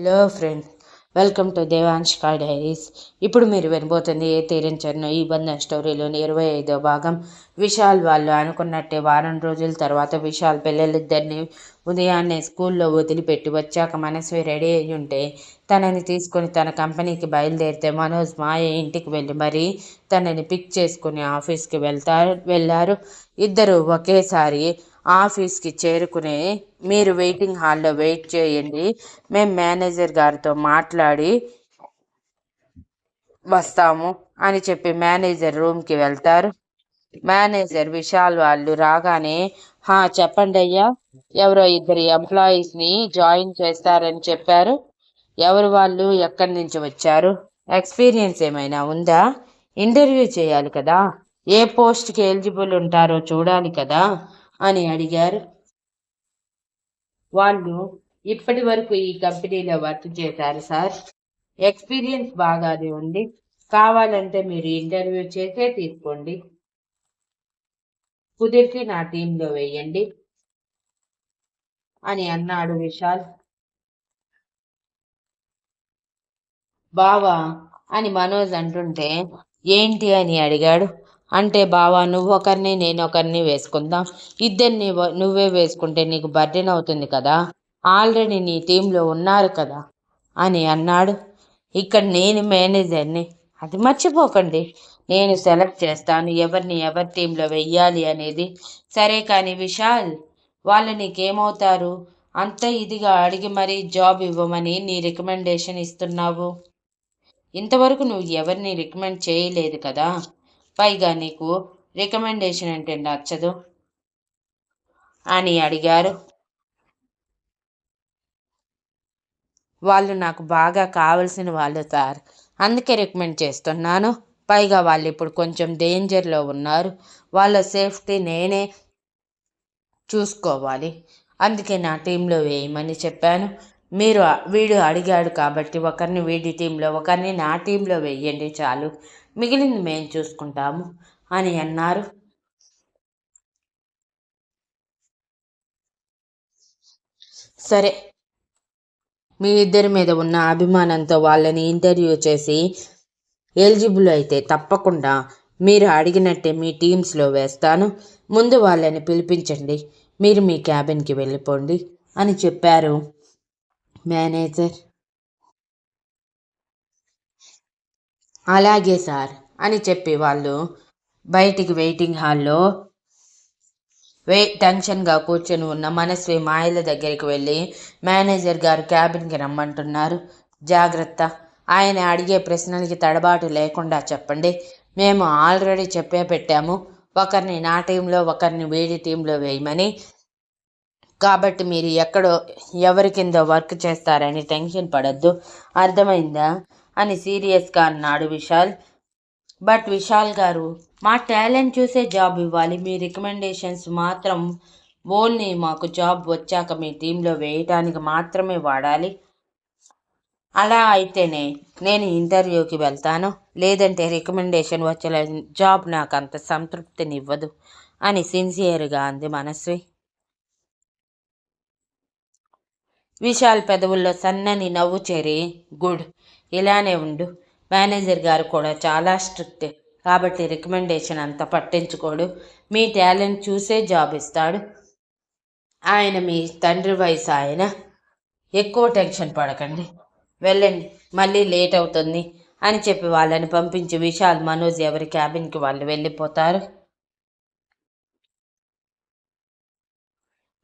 Hello friend welcome to Devanshika diaries ఇప్పుడు మీరు వినబోతుంది ఏ తీరించను ఈ బంధం స్టోరీలోని ఇరవై ఐదో భాగం. విశాల్ వాళ్ళు అనుకున్నట్టే వారం రోజుల తర్వాత విశాల్ పిల్లలిద్దరిని ఉదయాన్నే స్కూల్లో వదిలిపెట్టి వచ్చాక మనసు రెడీ అయి ఉంటే తనని తీసుకొని తన కంపెనీకి బయలుదేరితే మనోజ్ మాయ ఇంటికి వెళ్ళి మరీ తనని పిక్ చేసుకుని ఆఫీస్కి వెళ్తారు వెళ్ళారు. ఇద్దరు ఒకేసారి ఆఫీస్కి చేరుకునే మీరు వెయిటింగ్ హాల్లో వెయిట్ చేయండి. మేము మేనేజర్ గారితో మాట్లాడి వస్తాము అని చెప్పి మేనేజర్ రూమ్కి వెళ్తారు. మేనేజర్ విశాల్ వాళ్ళు రాగానే హా చెప్పండి అయ్యా ఎవరో ఇద్దరు ఎంప్లాయీస్ని జాయిన్ చేస్తారని చెప్పారు. ఎవరు వాళ్ళు? ఎక్కడి నుంచి వచ్చారు? ఎక్స్పీరియన్స్ ఏమైనా ఉందా? ఇంటర్వ్యూ చేయాలి కదా. ఏ పోస్ట్కి ఎలిజిబుల్ ఉంటారో చూడాలి కదా అని అడిగారు. వాళ్ళు ఇప్పటి వరకు ఈ కంపెనీలో వర్క్ చేశారు సార్. ఎక్స్పీరియన్స్ బాగానే ఉంది. కావాలంటే మీరు ఇంటర్వ్యూ చేసే తీసుకోండి. కుదిరితే నా టీంలో వేయండి అని అన్నాడు విశాల్. బావా అని మనోజ్ అంటుంటే ఏంటి అని అడిగాడు. అంటే బావా నువ్వు ఒకరిని నేను ఒకరిని వేసుకుందాం ఇద్దరిని నువ్వే వేసుకుంటే నీకు బర్డెన్ అవుతుంది కదా? ఆల్రెడీ నీ టీంలో ఉన్నారు కదా? అని అన్నాడు. ఇక్కడ నేను మేనేజర్ని. అది మర్చిపోకండి. నేను సెలెక్ట్ చేస్తాను. ఎవరిని ఎవరి టీంలో వెయ్యాలి అనేది. సరే కానీ విశాల్ వాళ్ళు నీకేమవుతారు? అంత ఇదిగా అడిగి మరీ జాబ్ ఇవ్వమని నీ రికమెండేషన్ ఇస్తున్నావు. ఇంతవరకు నువ్వు ఎవరిని రికమెండ్ చేయలేదు కదా? పైగా నీకు రికమెండేషన్ అంటే నచ్చదు? అని అడిగారు. వాళ్ళు నాకు బాగా కావలసిన వాళ్ళు సార్ అందుకే రికమెండ్ చేస్తున్నాను. పైగా వాళ్ళు ఇప్పుడు కొంచెం డేంజర్లో ఉన్నారు. వాళ్ళ సేఫ్టీ నేనే చూసుకోవాలి. అందుకే నా టీంలో వేయమని చెప్పాను. మీరు వీడు అడిగాడు కాబట్టి ఒకరిని వీడి టీంలో ఒకరిని నా టీంలో వేయండి చాలు. మిగిలింది మేము చూసుకుంటాము అని అన్నారు. సరే మీ ఇద్దరి మీద ఉన్న అభిమానంతో వాళ్ళని ఇంటర్వ్యూ చేసి ఎలిజిబుల్ అయితే తప్పకుండా మీరు అడిగినట్టే మీ టీమ్స్లో వేస్తాను. ముందు వాళ్ళని పిలిపించండి. మీరు మీ క్యాబిన్కి వెళ్ళిపోండి అని చెప్పారు మేనేజర్. అలాగే సార్ అని చెప్పి వాళ్ళు బయటికి వెయిటింగ్ హాల్లో. వే టెన్షన్గా కూర్చొని ఉన్న మనస్వి మాయల దగ్గరికి వెళ్ళి మేనేజర్ గారు క్యాబిన్కి రమ్మంటున్నారు. జాగ్రత్త ఆయన అడిగే ప్రశ్నలకి తడబాటు లేకుండా చెప్పండి. మేము ఆల్రెడీ చెప్పే పెట్టాము. ఒకరిని నా టీంలో ఒకరిని వీడి టీంలో వేయమని. కాబట్టి మీరు ఎక్కడో ఎవరి కింద వర్క్ చేస్తారని టెన్షన్ పడద్దు. అర్థమైందా? అని సీరియస్గా అన్నాడు విశాల్. బట్ విశాల్ గారు మా టాలెంట్ చూసే జాబ్ ఇవ్వాలి. మీ రికమెండేషన్స్ మాత్రం ఓన్లీ మాకు జాబ్ వచ్చాక మీ టీంలో వేయటానికి మాత్రమే వాడాలి. అలా అయితేనే నేను ఇంటర్వ్యూకి వెళ్తాను. లేదంటే రికమెండేషన్ వచ్చే జాబ్ నాకు అంత సంతృప్తినివ్వదు అని సిన్సియర్గా అంది మనస్వి విశాల్ పెదవుల్లో సన్నని నవ్వు చేరి గుడ్. ఇలానే ఉండు. మేనేజర్ గారు కూడా చాలా స్ట్రిక్ట్. కాబట్టి రికమెండేషన్ అంత పట్టించుకోడు. మీ టాలెంట్ చూసే జాబ్ ఇస్తాడు. ఆయన మీ తండ్రి వయసు ఆయన. ఎక్కువ టెన్షన్ పడకండి. వెళ్ళండి. మళ్ళీ లేట్ అవుతుంది అని చెప్పి వాళ్ళని పంపించి విశాల్ మనోజ్ ఎవరి క్యాబిన్కి వాళ్ళు వెళ్ళిపోతారు.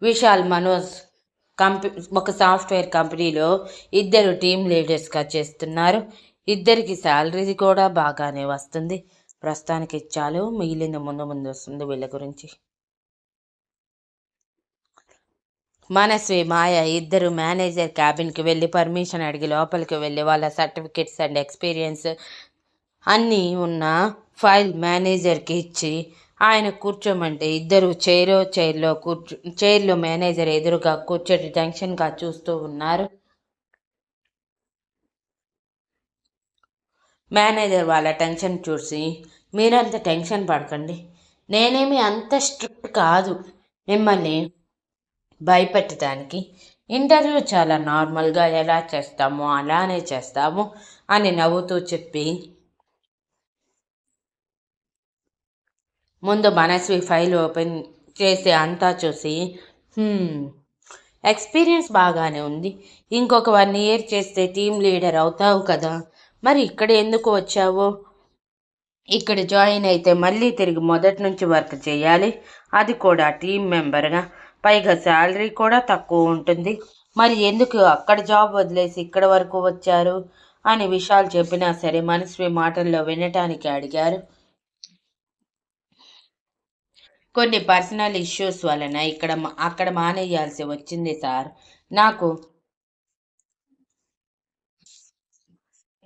విశాల్ మనోజ్ కంపె ఒక సాఫ్ట్వేర్ కంపెనీలో ఇద్దరు టీమ్ లీడర్స్గా చేస్తున్నారు. ఇద్దరికి శాలరీ కూడా బాగానే వస్తుంది. ప్రస్తుతానికి చాలు మిగిలిన ముందు ముందు వస్తుంది వీళ్ళ గురించి. మనస్వి మాయ ఇద్దరు మేనేజర్ క్యాబిన్కి వెళ్ళి పర్మిషన్ అడిగి లోపలికి వెళ్ళి వాళ్ళ సర్టిఫికెట్స్ అండ్ ఎక్స్పీరియన్స్ అన్నీ ఉన్న ఫైల్ మేనేజర్కి ఇచ్చి ఆయన కూర్చోమంటే ఇద్దరు చైరో చైర్లో కూర్చో చైర్లో మేనేజర్ ఎదురుగా కూర్చొని టెన్షన్గా చూస్తూ ఉన్నారు. మేనేజర్ వాళ్ళ టెన్షన్ చూసి మీరంత టెన్షన్ పడకండి. నేనేమి అంత స్ట్రిక్ట్ కాదు. మిమ్మల్ని భయపెట్టడానికి ఇంటర్వ్యూ చాలా నార్మల్గా ఎలా చేస్తామో అలానే చేస్తాము అని నవ్వుతూ చెప్పి ముందు మనస్వి ఫైల్ ఓపెన్ చేసి అంతా చూసి ఎక్స్పీరియన్స్ బాగానే ఉంది. ఇంకొక వన్ ఇయర్ చేస్తే టీం లీడర్ అవుతావు కదా. మరి ఇక్కడ ఎందుకు వచ్చావు? ఇక్కడ జాయిన్ అయితే మళ్ళీ తిరిగి మొదటి నుంచి వర్క్ చేయాలి. అది కూడా టీం మెంబర్గా. పైగా శాలరీ కూడా తక్కువ ఉంటుంది. మరి ఎందుకు అక్కడ జాబ్ వదిలేసి ఇక్కడ వరకు వచ్చారు? అని విషయాలు చెప్పినా సరే మనస్వి మాటల్లో వినటానికి అడిగారు. కొన్ని పర్సనల్ ఇష్యూస్ వలన ఇక్కడ అక్కడ మానేయాల్సి వచ్చింది సార్. నాకు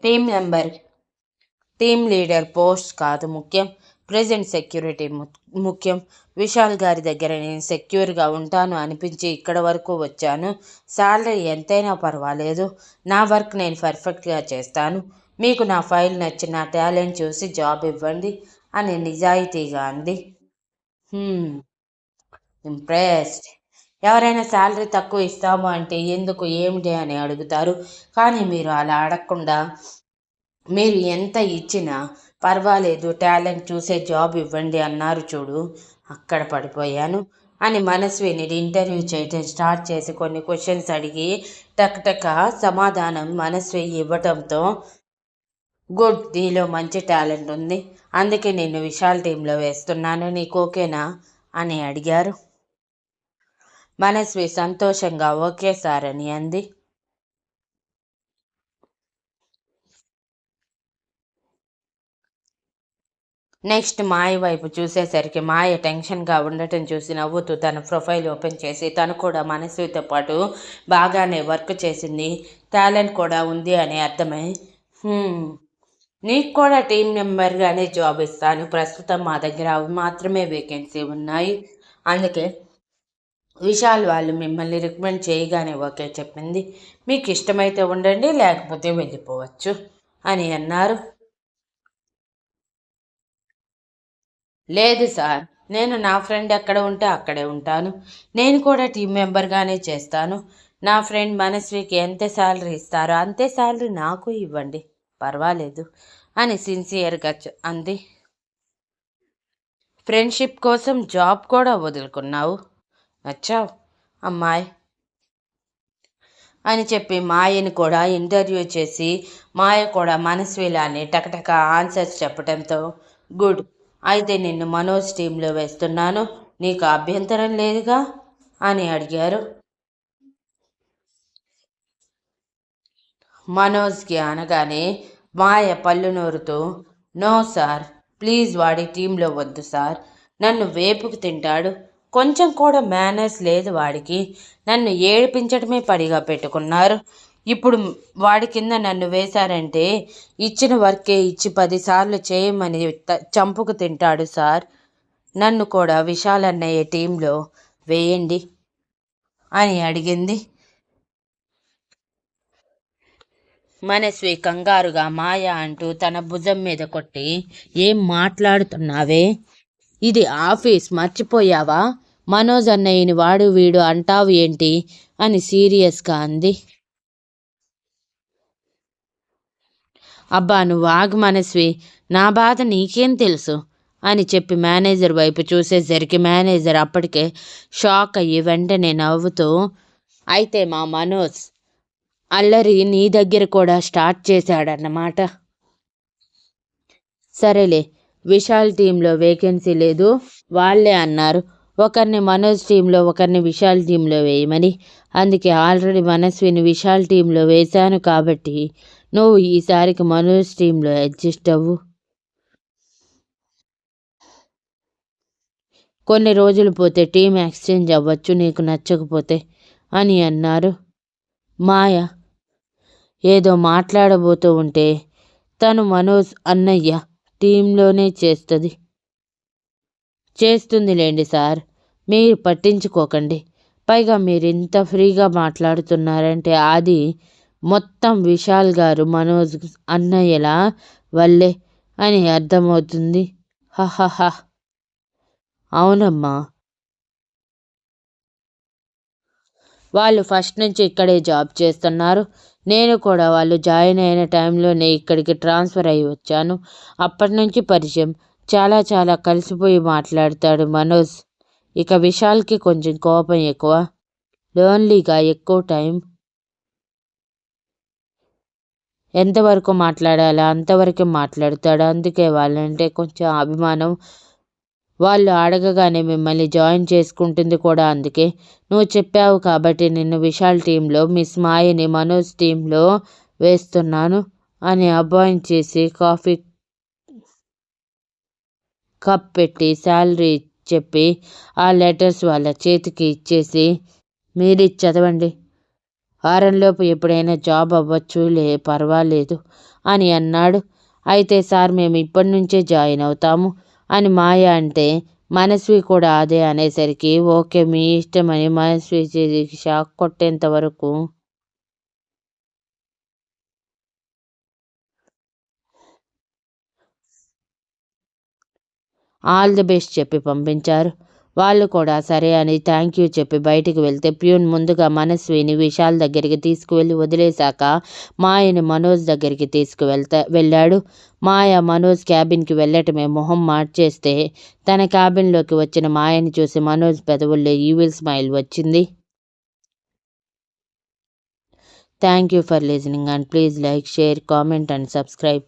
team member team leader post కాదు ముఖ్యం ప్రజెంట్ సెక్యూరిటీ ముఖ్యం. విశాల్ గారి దగ్గర నేను సెక్యూర్గా ఉంటాను అనిపించి ఇక్కడ వరకు వచ్చాను. శాలరీ ఎంతైనా పర్వాలేదు. నా వర్క్ నేను పర్ఫెక్ట్గా చేస్తాను. మీకు నా ఫైల్ నచ్చి నా టాలెంట్ చూసి జాబ్ ఇవ్వండి అని నిజాయితీగా అంది. ఇంప్రెస్డ్ ఎవరైనా శాలరీ తక్కువ ఇస్తాము అంటే ఎందుకు ఏమిటి అని అడుగుతారు. కానీ మీరు అలా అడగకుండా మీరు ఎంత ఇచ్చినా పర్వాలేదు టాలెంట్ చూసే జాబ్ ఇవ్వండి అన్నారు చూడు అక్కడ పడిపోయాను అని మనస్విని ఇంటర్వ్యూ చేయడం స్టార్ట్ చేసి కొన్ని క్వశ్చన్స్ అడిగి టక్ టక్ సమాధానం మనస్వి ఇవ్వటంతో గుడ్ నీలో మంచి టాలెంట్ ఉంది. అందుకే నేను విశాల్ టీంలో వేస్తున్నాను. నీకు ఓకేనా? అని అడిగారు. మనస్వి సంతోషంగా ఓకే సార్ అని అంది. నెక్స్ట్ మాయ వైపు చూసేసరికి మాయ టెన్షన్గా ఉండటం చూసి నవ్వుతూ తన ప్రొఫైల్ ఓపెన్ చేసి తను కూడా మనస్వితో పాటు బాగానే వర్క్ చేసింది. టాలెంట్ కూడా ఉంది అని అర్థమై నీకు కూడా టీం మెంబర్గానే జాబ్ ఇస్తాను. ప్రస్తుతం మా దగ్గర అవి మాత్రమే వేకెన్సీ ఉన్నాయి. అందుకే విశాల్ వాళ్ళు మిమ్మల్ని రికమెండ్ చేయగానే ఓకే చెప్పింది. మీకు ఇష్టమైతే ఉండండి లేకపోతే వెళ్ళిపోవచ్చు అని అన్నారు. లేదు సార్ నేను నా ఫ్రెండ్ ఎక్కడ ఉంటే అక్కడే ఉంటాను. నేను కూడా టీం మెంబర్గానే చేస్తాను. నా ఫ్రెండ్ మనస్వికి ఎంత శాలరీ ఇస్తారో అంతే శాలరీ నాకు ఇవ్వండి. పర్వాలేదు అని సిన్సియర్గా అంది. ఫ్రెండ్షిప్ కోసం జాబ్ కూడా వదులుకున్నావు? నచ్చావు? అమ్మాయి అని చెప్పి మాయని కూడా ఇంటర్వ్యూ చేసి మాయ కూడా మనస్విలానే టకటక ఆన్సర్స్ చెప్పడంతో గుడ్ అయితే నిన్ను మనోజ్ టీంలో వేస్తున్నాను. నీకు అభ్యంతరం లేదుగా? అని అడిగారు. మనోజ్కి అనగానే మాయ పళ్ళునూరుతూ నో సార్ ప్లీజ్ వాడి టీంలో వద్దు సార్. నన్ను వేపుకు తింటాడు. కొంచెం కూడా మేనర్స్ లేదు వాడికి. నన్ను ఏడిపించడమే పడిగా పెట్టుకున్నారు. ఇప్పుడు వాడి కింద నన్ను వేశారంటే ఇచ్చిన వర్కే ఇచ్చి పదిసార్లు చేయమని చంపుకు తింటాడు సార్. నన్ను కూడా విశాలన్నయ్య టీంలో వేయండి అని అడిగింది. మనస్వి కంగారుగా మాయ అంటూ తన భుజం మీద కొట్టి ఏం మాట్లాడుతున్నావే? ఇది ఆఫీస్ మర్చిపోయావా? మనోజ్ అన్నయ్యని వాడు వీడు అంటావు ఏంటి? అని సీరియస్గా అంది. అబ్బా నువ్వు ఆగు మనస్వి నా బాధ నీకేం తెలుసు? అని చెప్పి మేనేజర్ వైపు చూసేసరికి మేనేజర్ అప్పటికే షాక్ అయ్యి వెంటనే నవ్వుతూ అయితే మా మనోజ్ అల్లరి నీ దగ్గర కూడా స్టార్ట్ చేశాడన్నమాట. సరేలే విశాల్ టీంలో వేకెన్సీ లేదు వాళ్ళే అన్నారు. ఒకరిని మనోజ్ టీంలో ఒకరిని విశాల్ టీంలో వేయమని. అందుకే ఆల్రెడీ మనస్విని విశాల్ టీంలో వేశాను కాబట్టి నువ్వు ఈసారికి మనోజ్ టీంలో అడ్జస్ట్ అవ్వు. కొన్ని రోజులు పోతే టీం ఎక్స్చేంజ్ అవ్వచ్చు నీకు నచ్చకపోతే అని అన్నారు. మాయ ఏదో మాట్లాడబోతూ ఉంటే తను మనోజ్ అన్నయ్య టీంలోనే చేస్తుంది. చేస్తుందిలేండి సార్ మీరు పట్టించుకోకండి. పైగా మీరు ఇంత ఫ్రీగా మాట్లాడుతున్నారంటే అది మొత్తం విశాల్ గారు మనోజ్ అన్నయ్యలా వల్లే అని అర్థమవుతుంది. హహహ. అవునమ్మా. వాళ్ళు ఫస్ట్ నుంచి ఇక్కడే జాబ్ చేస్తున్నారు. నేను కూడా వాళ్ళు జాయిన్ అయిన టైంలోనే ఇక్కడికి ట్రాన్స్ఫర్ అయ్యి వచ్చాను. అప్పటి నుంచి పరిచయం. చాలా చాలా కలిసిపోయి మాట్లాడతాడు మనోజ్. ఇక విశాల్కి కొంచెం కోపం ఎక్కువ. లోన్లీగా ఎక్కువ టైం ఎంతవరకు మాట్లాడాలా? అంతవరకు మాట్లాడతాడు. అందుకే వాళ్ళంటే కొంచెం అభిమానం వాళ్ళు అడగగానే మిమ్మల్ని జాయిన్ చేసుకుంటుంది కూడా అందుకే. నువ్వు చెప్పావు కాబట్టి నిన్ను విశాల్ టీంలో మిస్ మాయని మనోజ్ టీంలో వేస్తున్నాను అని అపాయింట్ చేసి కాఫీ కప్ పెట్టి శాలరీ చెప్పి ఆ లెటర్స్ వాళ్ళ చేతికి ఇచ్చేసి మీరు చదవండి. వారంలోపు ఎప్పుడైనా జాబ్ అవ్వచ్చు లే పర్వాలేదు అని అన్నాడు. అయితే సార్ మేము ఇప్పటి నుంచే జాయిన్ అవుతాము. అని మాయ అంటే మనస్వి కూడా అదే అనేసరికి ఓకే మీ ఇష్టమని మనస్వి షాక్ కొట్టేంత వరకు ఆల్ ది బెస్ట్ చెప్పి పంపించారు. వాళ్ళు కూడా సరే అని థ్యాంక్ యూ చెప్పి బయటికి వెళ్తే ప్యూన్ ముందుగా మనస్విని విశాల్ దగ్గరికి తీసుకువెళ్ళి వదిలేశాక మాయని మనోజ్ దగ్గరికి తీసుకువెళ్తా వెళ్ళాడు. మాయ మనోజ్ క్యాబిన్కి వెళ్ళటమే మొహం మార్చేస్తే తన క్యాబిన్లోకి వచ్చిన మాయని చూసి మనోజ్ పెదవుల్లో ఈవిల్ స్మైల్ వచ్చింది. Thank you for listening and please like share comment and subscribe